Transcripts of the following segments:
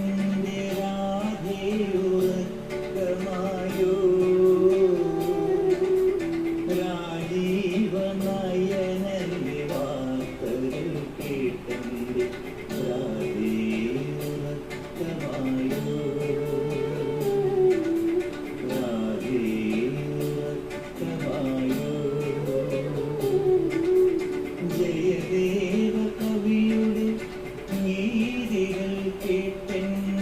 Amen. செய்திகள் கேட்டேன்.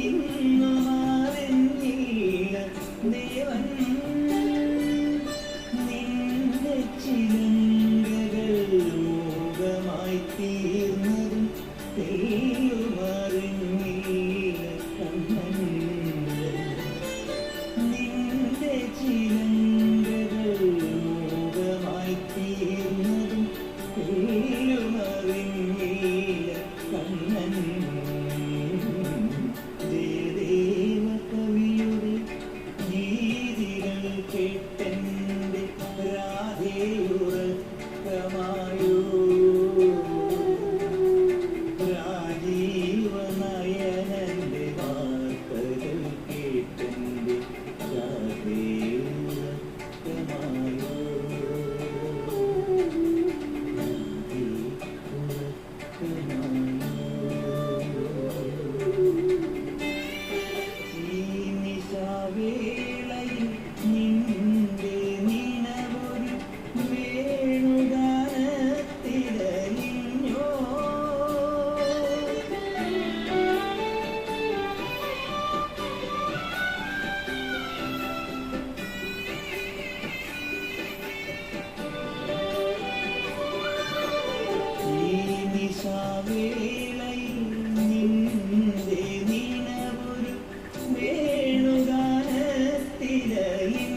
Mm-hmm. Shama.